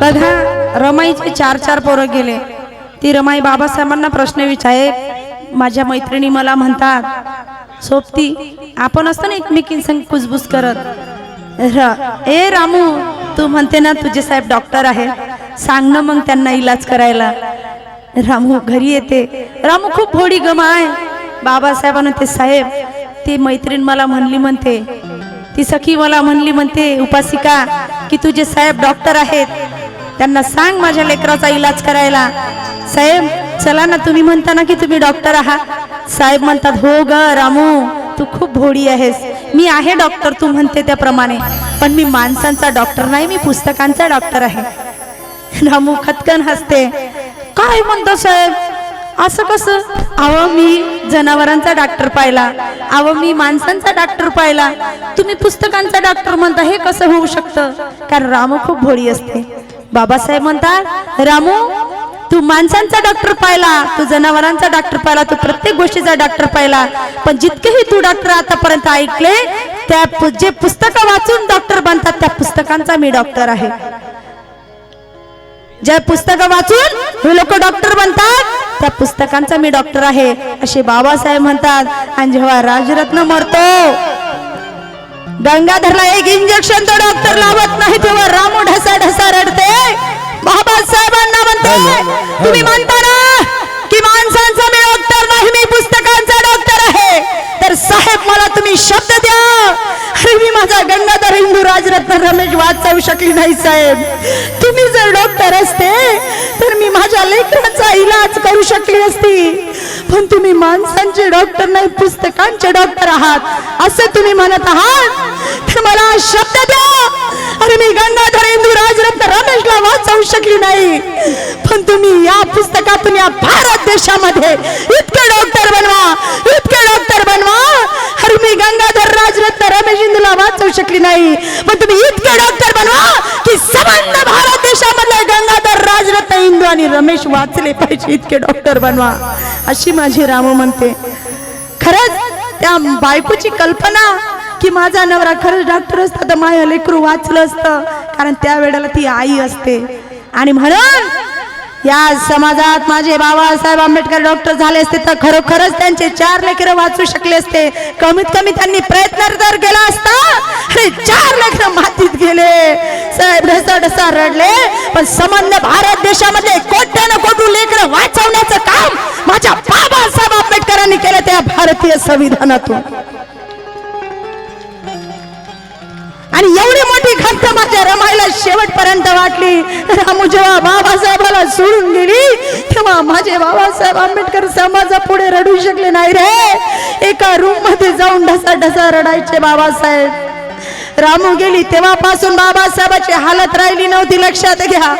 बघा रमाईचे चार चार पोरं गेले. ती रमाई बाबासाहेबांना प्रश्न विचारे माझ्या मैत्रिणी मला म्हणतात सोबती आपण असतो ना एकमेकींसंग कुजबूज करत. र- ए रामू तू म्हणते ना तुझे साहेब डॉक्टर आहे सांग ना मग त्यांना इलाज करायला. रामू घरी येते. रामू खूप भोडी गमा आहे बाबासाहेबांना ते साहेब ती मैत्रीण मला म्हणली म्हणते. ती सखी मला म्हणली म्हणते उपासिका की तुझे साहेब डॉक्टर आहेत. त्यांना सांग माझ्या लेकराचा इलाज करायला. साहेब चला ना तुम्ही म्हणता ना की तुम्ही डॉक्टर आहात. साहेब म्हणतात हो ग रामू तू खूप भोडी आहेस. मी आहे डॉक्टर तू म्हणते त्याप्रमाणे. पण मी माणसांचा डॉक्टर नाही मी पुस्तकांचा डॉक्टर आहे. रामू खतकन हसते. काय म्हणतो साहेब? असं कसं? अहो मी जनावरांचा डॉक्टर पाहिला. अहो मी माणसांचा डॉक्टर पाहिला. तुम्ही पुस्तकांचा डॉक्टर म्हणता हे कसं होऊ शकतं? कारण रामू खूप भोळी असते. बाबासाहेब म्हणतात रामू तू माणसांचा डॉक्टर पाहिला तू जनावरांचा डॉक्टर पाहिला तू प्रत्येक गोष्टीचा डॉक्टर पाहिला. पण जितकेही तू डॉक्टर आतापर्यंत ऐकले त्या जे पुस्तकं वाचून डॉक्टर बनतात त्या पुस्तकांचा मी डॉक्टर आहे. ज्या पुस्तकं वाचून हे लोक डॉक्टर बनतात त्या पुस्तकांचा मी डॉक्टर आहे. असे बाबासाहेब म्हणतात आणि जेव्हा राजरत्न मरतो गंगाधरला एक इंजेक्शन तो डॉक्टर लावत नाही तेव्हा रामू ढसा ढसा रडते. बाबासाहेबांना म्हणते तुम्ही म्हणता ना की माणसांचा मी डॉक्टर नाही मी पुस्तकांचा डॉक्टर आहे. तर साहेब मला तुम्ही शब्द द्या. अरे मी माझा गंगाधर हिंदू राजरत्न रमेश वाचवू शकली नाही साहेब. तुम्ही जर डॉक्टर असते तर मी माझ्या लेकराचा इलाज करू शकली असती. पण तुम्ही माणसांचे डॉक्टर नाही पुस्तकांचे डॉक्टर आहात. असं तुम्ही म्हणत आहात? तर मला शब्द द्या. अरे मी गंगाधर हिंदू राजरत्न रमेशला वाचवू शकली नाही. पण तुम्ही या पुस्तकातून या भारत देशामध्ये इतके डॉक्टर बनवा इतके डॉक्टर बनवा. अरे मी गंगाधर राजरत्न रमेश इंदूला वाचवू शकली नाही. पण तुम्ही इतके डॉक्टर बनवा की संबंध भारत देशामध्ये गंगाधर राजरत्न इंदू आणि रमेश वाचले पाहिजे इतके डॉक्टर बनवा. अशी माझी रामू म्हणते. खरंच त्या बायकोची कल्पना की माझा नवरा खरंच डॉक्टर असता तर माझ्या लेकरू वाचलं असतं. कारण त्या वेळेला ती आई असते. आणि म्हणून या समाजात माझे बाबासाहेब आंबेडकर डॉक्टर झाले असते तर खरोखरच त्यांचे चार लेकरं वाचू शकले असते. कमीत कमी त्यांनी प्रयत्न जर केला असता अरे चार लेकरं मातीत गेले. साहेब ढसा ढसा रडले पण संबंध भारत देशामध्ये कोट्यानं कोटू लेकरं वाचवण्याचं काम माझ्या बाबासाहेब आंबेडकरांनी केलं त्या भारतीय संविधानातून. आणि एवढी मोठी खंत माझ्या रमाईला शेवटपर्यंत वाटली. रामू जेव्हा बाबासाहेबाला सोडून गेली तेव्हा माझे बाबासाहेब आंबेडकर समाजा पुढे रडू शकले नाही रे. एका रूममध्ये जाऊन ढसा ढसा रडायचे बाबासाहेब. रामू गेली तेव्हापासून बाबासाहेबाची हालत राहिली नव्हती लक्षात घ्या.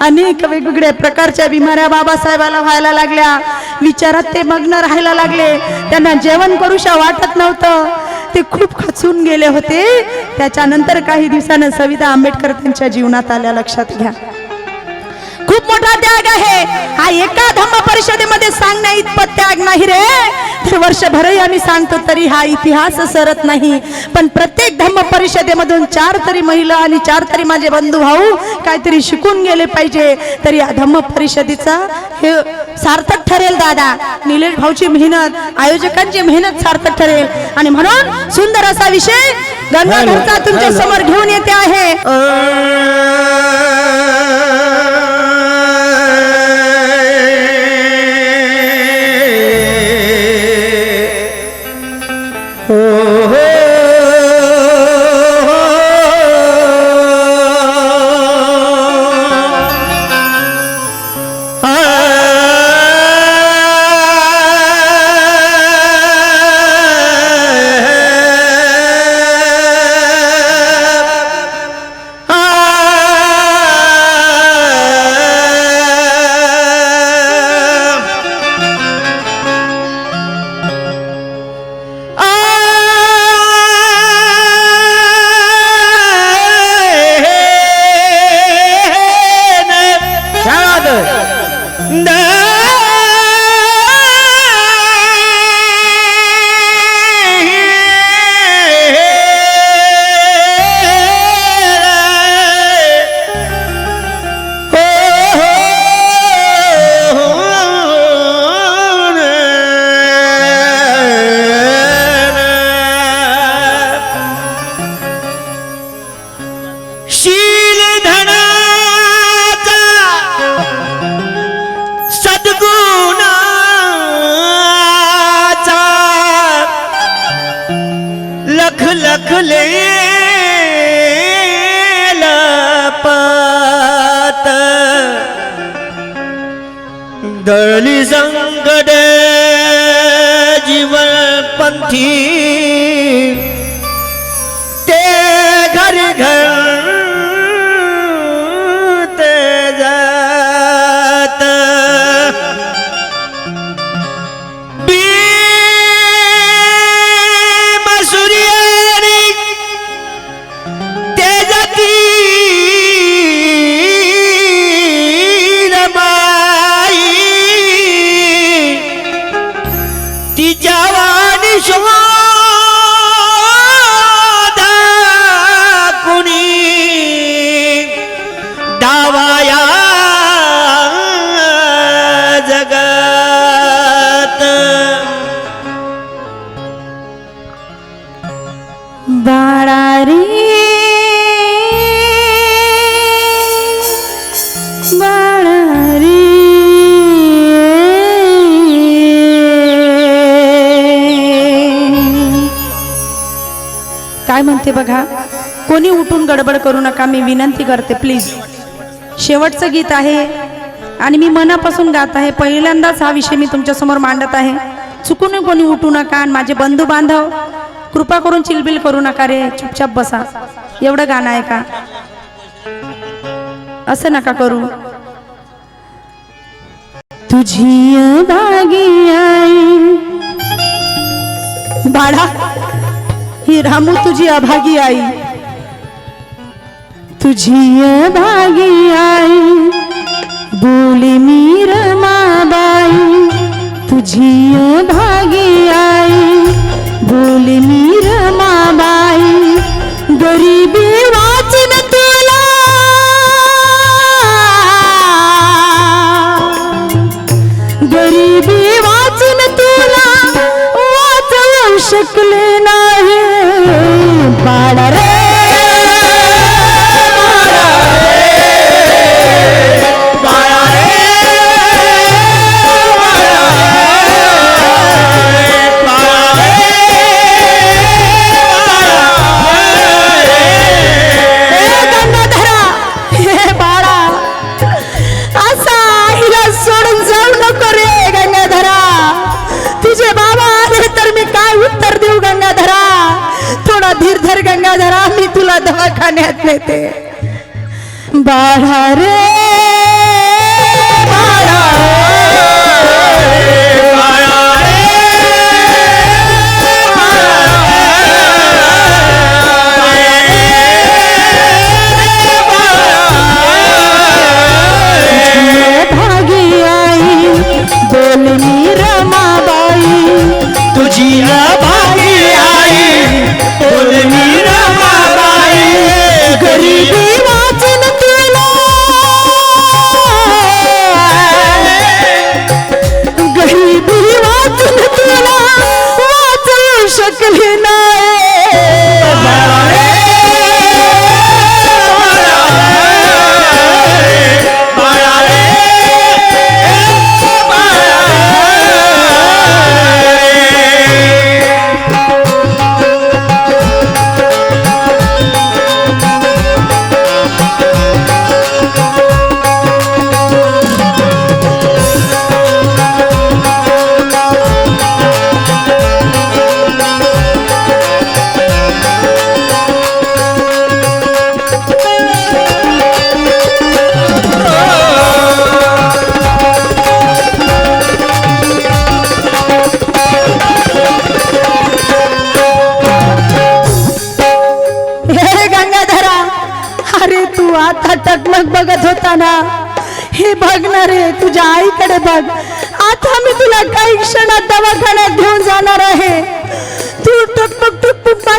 अनेक वेगवेगळ्या प्रकारच्या बिमाऱ्या बाबासाहेबाला व्हायला लागल्या. विचारात ते मग्न राहायला लागले. त्यांना जेवण करूशा वाटत नव्हतं. ते खूप खचून गेले होते. त्याच्यानंतर काही दिवसानं सविता आंबेडकर त्यांच्या जीवनात आल्या लक्षात घ्या. खूप मोठा त्याग आहे. हा एका धम्म परिषदेमध्ये सांगण्या इतपत त्याग नाही रे. तर वर्षभरही आम्ही सांगतो तरी हा इतिहास सरत नाही. पण प्रत्येक धम्म परिषदेमधून चार तरी महिला आणि चार तरी माझे बंधू भाऊ काहीतरी शिकून गेले पाहिजे. तर या धम्म परिषदेचा हे सार्थक ठरेल दादा. निलेश भाऊची मेहनत आयोजकांची मेहनत सार्थक ठरेल. आणि म्हणून सुंदर असा विषय गंगाधरचा तुमच्यासमोर घेऊन येते आहे. इथे बघा. कोणी उठून गडबड करू नका. मी विनंती करते प्लीज शेवटचं गीत आहे आणि मी मनापासून गात आहे. पहिल्यांदाच हा विषय मी तुमच्यासमोर मांडत आहे. चुकून कोणी उठू नका आणि माझे बंधू बांधव कृपा करून चिलबिल करू नका रे. चुपचाप बसा. एवढं गाणं आहे का? असं नका करू. तुझी बागी आई. बाळा. ही रामू तुझी अभागी आई तुझी भागी आई बोली मी रमाबाई तुझी भागी आई बोली मी रमाबाई गरीबी वाचवू नाही. बाळा दवाखान्यात नेते. बाळा रे.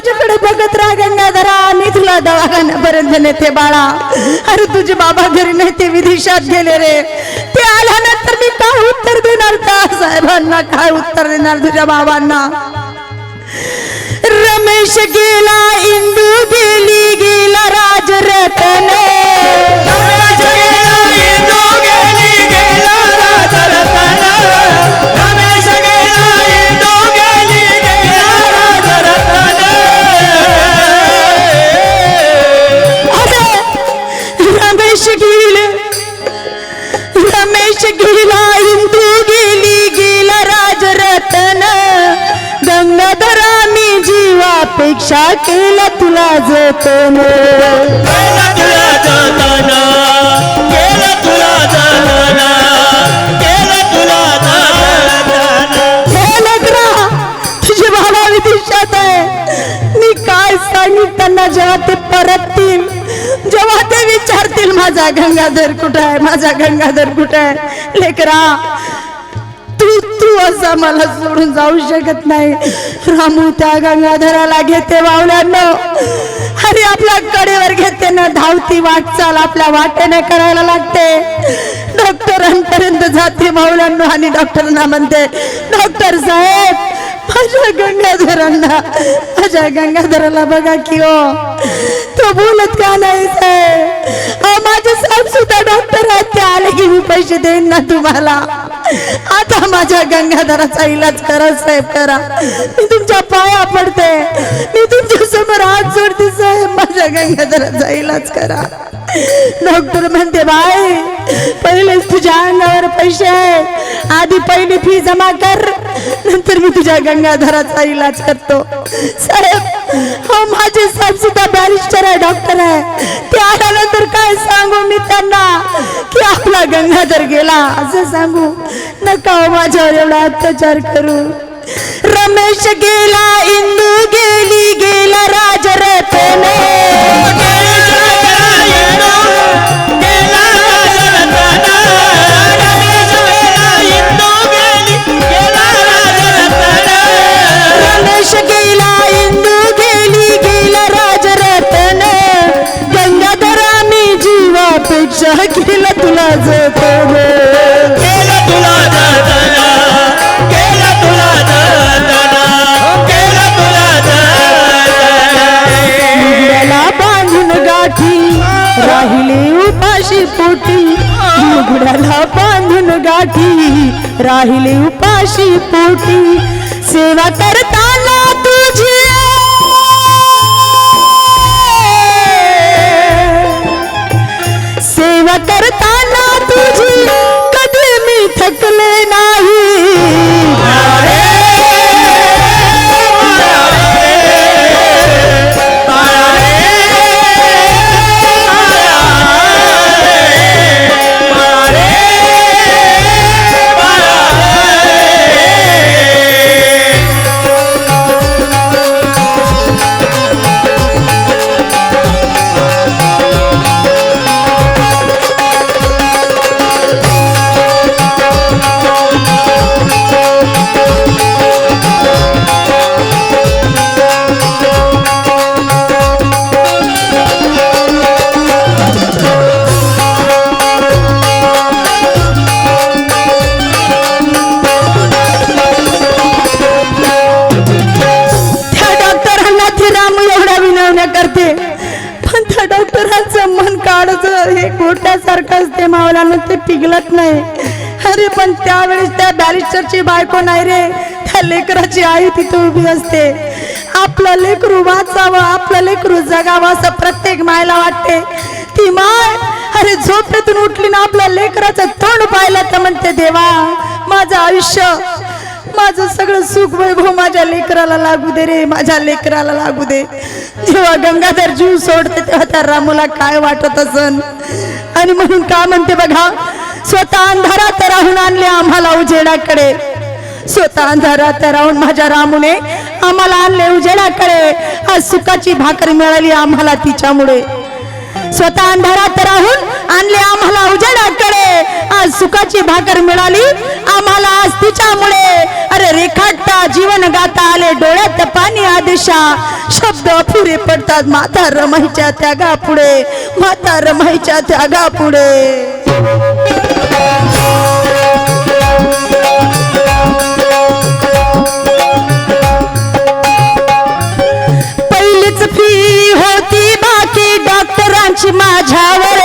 तुझ्याकडे बघत राहा गंगाधरा. मी तुला दवाखान्यापर्यंत नेते बाळा. अरे तुझे बाबा घरी नाही ते विदेशात गेले रे. ते आल्यानंतर मी काय उत्तर देणार? त्या साहेबांना काय उत्तर देणार तुझ्या बाबांना? रमेश गेला इंदू जीवापेक्षा केलं तुला जतन. केला तुला जतन. केला तुला जतन. केला तुला जतन. हे लेकरा तुझे आहे. मी काय त्यांना जेव्हा ते परततील? जेव्हा ते विचारतील माझा गंगाधर कुठं आहे? माझा गंगाधर कुठं आहे? लेकरा असा मला सोडून जाऊ शकत नाही. रामू त्या गंगाधराला घेते वावल्यानं अरे आपल्या कडेवर घेते ना धावती वाटचाल आपल्या वाटेने करायला लागते. डॉक्टरांपर्यंत जाते मावल्यांना आणि डॉक्टरांना म्हणते डॉक्टर साहेब माझ्या गंगाधरांना माझ्या गंगाधराला बघा की हो तो बोलत का नाही साहेब? अहो, माझे साहेब सुद्धा डॉक्टर आहेत ते आले की मी पैसे देईन ना तुम्हाला. आता माझ्या गंगाधराचा इलाज करा साहेब करा. मी तुमच्या पाया पडते. मी तुमच्यासमोर हात जोडते साहेब. माझ्या गंगाधराचा इलाज करा. डॉक्टर म्हणते बाय पहिलेच तुझ्या अंगावर पैसे आहे आधी पहिली फी जमा कर. नंतर मी तुझ्या गंगाधराचा इलाज करतो. साहेब हो माझे साहेब सुद्धा बॅरिस्टर आहे डॉक्टर आहे. ते आल्यानंतर काय सांगू मी त्यांना? की आपला गंगाधर गेला. असं सांगू. नका हो माझ्यावर एवढा अत्याचार करू. रमेश गेला इंदू गेली गेला राजरथने. जीवापेक्षा केला तुला जतन. लुगड्याला बांधून गाठी राहिले उपाशी पोटी. लुगड्याला बांधून गाठी राहिले उपाशी पोटी. सेवा करताना सेवा करताना तुझी कधी मी थकले नाही. असते ते पिघलत नाही. अरे पण त्यावेळेस त्या बॅरिस्टरची बायको नाही रे. त्या लेकराची आई तिथे उभी असते. आपलं लेकरू वाचावं आपलं लेकरू जगावं असं प्रत्येक मायला वाटते. ती माय अरे झोपेतून उठली ना आपल्या लेकराचं तोंड पाहिलं तर म्हणते देवा माझं आयुष्य माझं सगळं सुख वैभव माझ्या लेकराला लागू दे रे माझ्या लेकराला लागू दे. जेव्हा गंगाधर जीव सोडते तेव्हा त्या रामूला काय वाटत असन? आणि म्हणून का म्हणते बघा स्वतः अंधारात राहून आणले आम्हाला उजेडाकडे. स्वतः अंधारात राहून माझ्या रामूने आम्हाला आणले उजेडाकडे. आज सुखाची भाकर मिळाली आम्हाला तिच्यामुळे. स्वतः अंधारात राहून आणले आम्हाला उजेडाकडे. आज सुखाची भाकर मिळाली. आम्हाला आज तिच्यामुळे. अरे रेखाटता जीवन गाता आले डोळ्यात पाणी आदेशा शब्द अपुरे पडतात माता रमाईच्या त्यागा पुढे. माता रमाईच्या त्यागा पुढे. पहिलीच फी होती. डॉक्टरांची माझ्यावर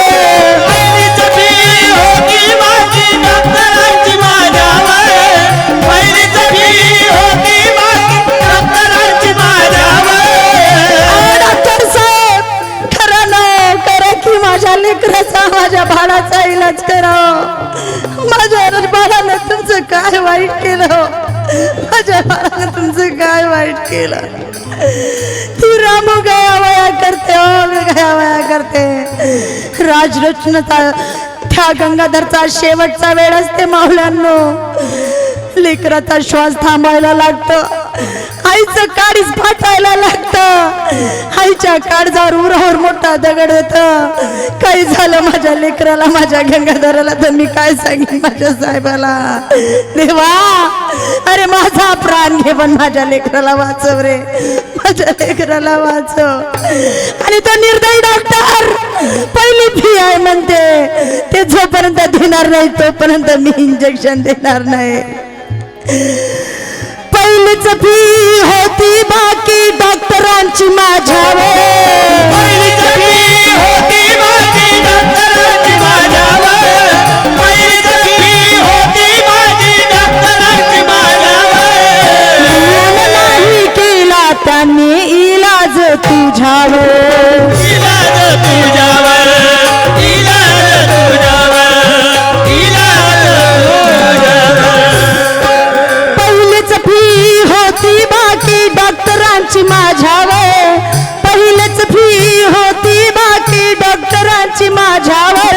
राजरत्नचा त्या गंगाधरचा शेवटचा वेळ असते मावल्यांनो लेकराचा श्वास थांबायला लागतं. आईचं काडीच फाटायला लागतं. आईच्या काळजावर उरावर मोठा दगड येत. काही झालं माझ्या लेकराला माझ्या गंगाधराला तर मी काय सांगेन माझ्या साहेबाला? देवा! अरे माझा प्राण घे पण माझ्या लेकराला वाचव रे. माझ्या लेकराला वाचव आणि तो निर्दयी डॉक्टर पहिली फी आहे म्हणते ते जोपर्यंत देणार नाही तोपर्यंत मी इंजेक्शन देणार नाही. पहिलीच फी होती बाकी डॉक्टरांची माझ्यावर. होती बाकी डॉक्टरांची माझ्यावर. त्यांनी इलाज तुझ्यावर. इलाज तुझ्यावर इलाज तुझ्यावर इलाज पहिलीच फी होती बाकी डॉक्टरांची माझ्यावर. पहिलीच फी होती बाकी डॉक्टरांची माझ्यावर.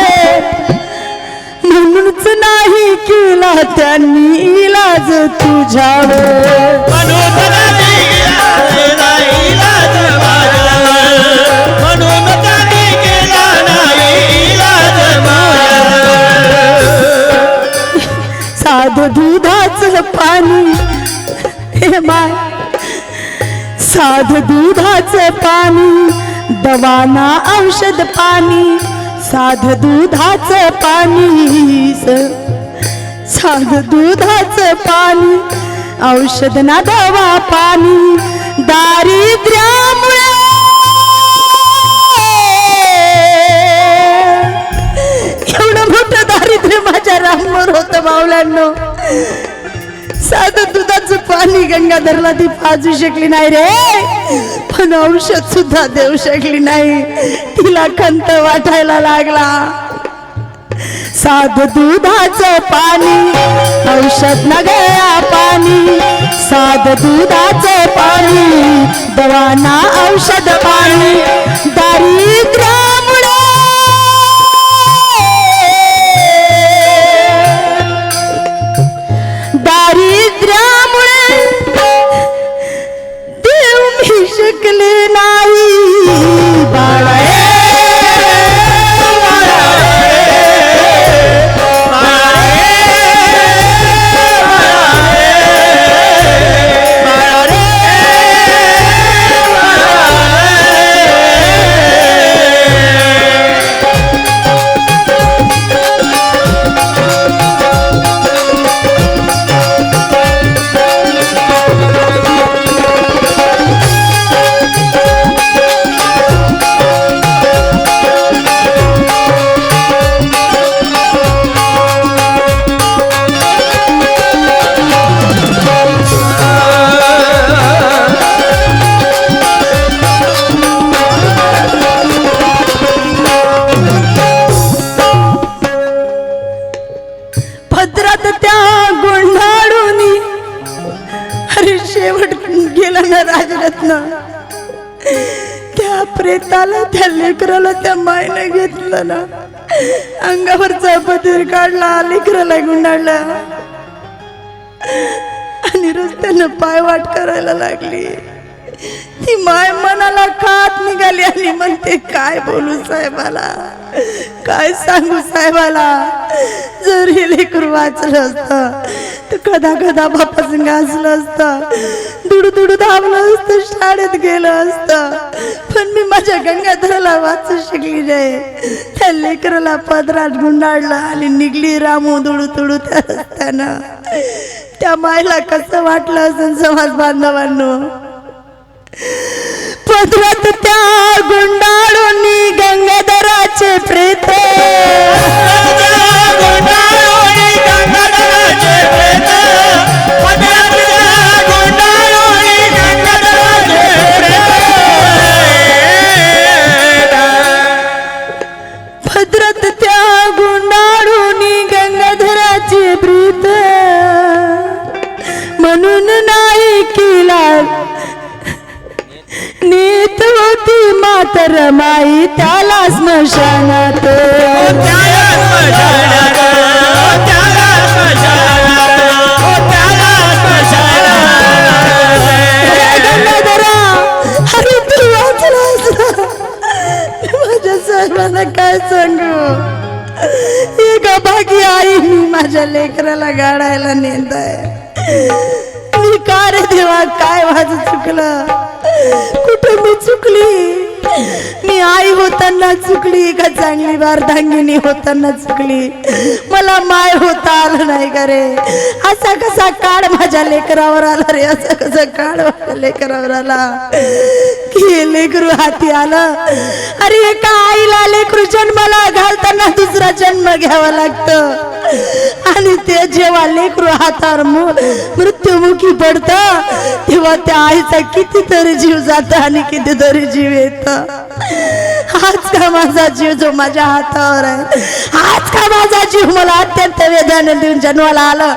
म्हणूनच नाही केला त्यांनी इलाज तुझ्यावर. साध दुधाचं पाणी. Hey my. साध दुधाचं पाणी. दवाना औषध पाणी. साध दुधाचं पाणी साध दुधाचं पाणी. औषध ना दवा पाणी. दारिद्र्यामुळे. एवढं मोठं दारिद्र्य माझ्या रामवर होतं मावळ्यांनो साधं दुधाचं पाणी गंगाधरला ती पाजू शकली नाही रे. पण औषध सुद्धा देऊ शकली नाही. तिला खंत वाटायला लागला. साध दुधाचं पाणी औषध न गया पाणी. साध दुधाचं पाणी दवाना औषध पाणी दारिद्र्य अंगावरचा पदर काढला लेकराला गुंडाळला आणि रस्त्यानं पायवाट करायला लागली. ती माय मनाला खात निघाली आणि म्हणते काय बोलू साहेबाला? काय सांगू साहेबाला? जर हे लेकरू वाचलं असतं तर कदा कदा बापाचं गाजलं असतं दुडू दुडू धावलं असतं शाळेत गेलं असतं. पण मी माझ्या गंगाधराला वाचू शकली नाही. त्या लेकराला पदरात गुंडाळला आणि निघली रामू दुडू दुडू त्या रस्त्यानं. त्या मायला कसं वाटलं असं समाज बांधवांनो? पदरात त्या गुंडाळून गंगाधराचे प्रेत गुंडाळोनी गंगाधराचे प्रेत पदरातल्या ना. माझ्या सर्वांना काय सांगू? एका बाकी आई मी माझ्या लेकराला गाडायला नेत आहे मी का रे देवा काय माझं चुकलं? कुठे मी चुकली? मी आई होताना चुकली का चांगली वार्धांगिनी होताना चुकली? मला माय होता आलं नाही का रे? असा कसा काळ माझ्या लेकरावर आला रे? असा कसा काळ माझ्या लेकरावर आला? की लेकरू हाती आलं? अरे एका आईला लेकरू जन्माला घालताना दुसरा जन्म घ्यावा लागतं? आणि ते जेव्हा लेकरू हातावर मृत्युमुखी पडत तेव्हा त्या आईचा कितीतरी जीव जात आणि कितीतरी जीव येतं. हाच का माझा जीव जो माझ्या हातावर आहे? हाच का माझा जीव? मला अत्यंत वेदना देऊन जन्माला आलं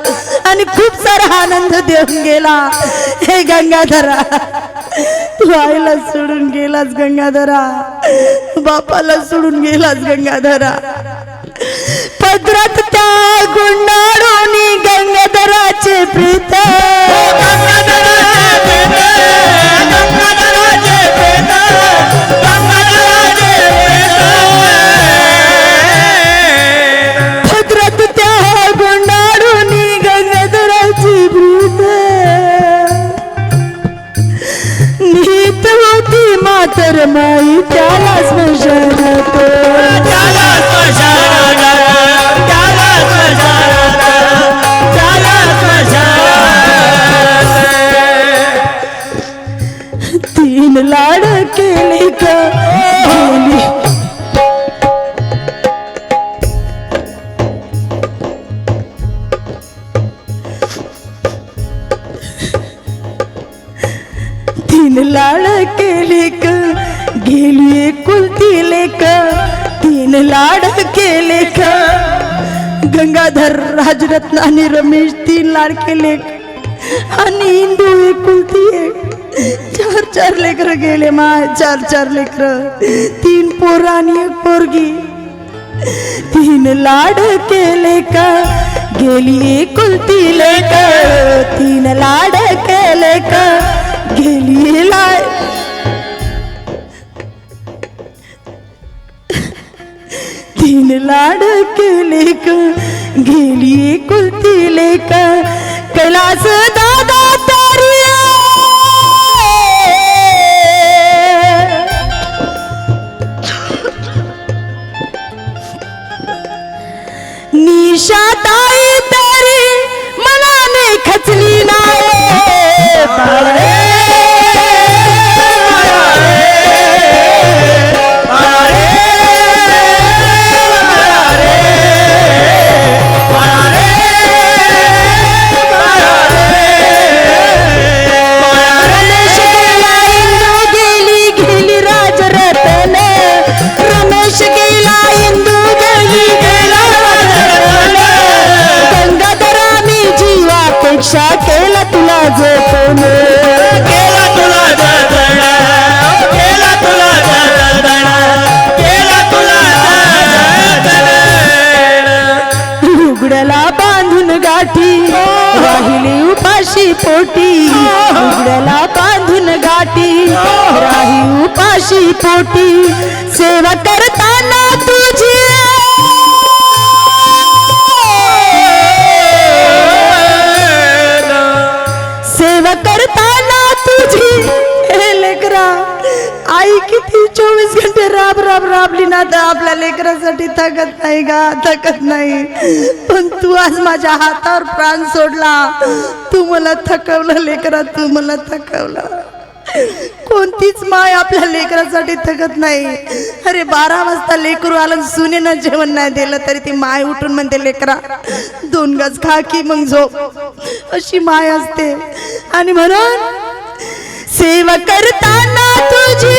आणि खूप सारा आनंद देऊन गेला. हे गंगाधरा तू आईला सोडून गेलास गंगाधरा. बापाला सोडून गेलास गंगाधरा. पदरात त्या गुंडाळून राजरत्न आणि रमेश तीन लाडके केले. आणि इंदू एकुलती एक. चार चार लेकर गेले माय. चार चार लेकर. तीन पोर आणि एक पोरगी. तीन लाड केले का. गेली एकुलती लेक तीन लाड केले का. गेली लाड तीन लाड केले का गेली एकुलती लेक कैलास दादा तारी निशा ताई पोटी उघड्याला बांधून गाठी राही उपाशी पोटी सेवा करताना तुझी सेवा करताना तुझी हे लेकरा. आई किती चोवीस घंटे राब राब राबली ना तर आपल्या लेकरासाठी थकत नाही गा थकत नाही. पण तू आज माझ्या हातावर प्राण सोडला. तू मला थकवलं लेकरा तू मला थकवलं. कोणतीच माय आपल्या लेकरासाठी थकत नाही. अरे बारा वाजता लेकरू आलं सुनेनं जेवण नाही दिलं तरी ती माय उठून म्हणते लेकरा दोन गज खा की मग झोप. अशी माय असते. आणि म्हणून सेवा करताना तुझी.